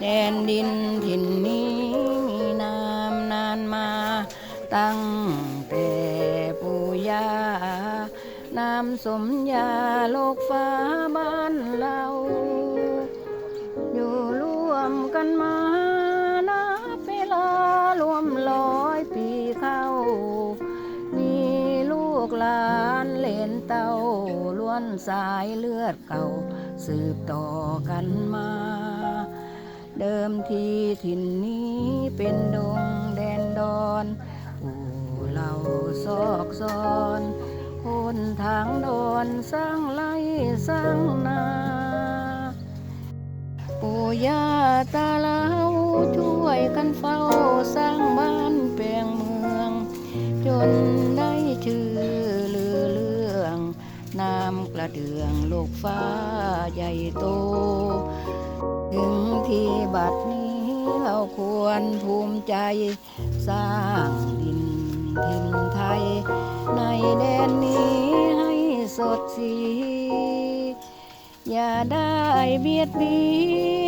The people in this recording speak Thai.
แดนดินถิ่นนี้มีนามนานมา ตั้งแต่ปู่ย่านามสมญาโลกฟ้าบ้านเรา อยู่ร่วมกันมานับเวลารวมร้อยปีเข้า มีลูกหลานเลนเต้าล้วนสายเลือดเก่า สืบต่อกันมา เดิมทีถิ่นนี้เป็นดงแดนดอนอู่เราซอกซอนคนทางดอนสร้างไร่สร้างนาปู่ย่าตาเลาช่วยกันเฝ้าสร้างบ้านแปลงเมือง จนได้ชื่อ นามกระเดืองโลกฟ้าใหญ่โต ถึงที่บัดนี้เราควรภูมิใจสร้างดินทิ่นไทย ในแดนนี้ให้สดสี อย่าได้เบียดเบียน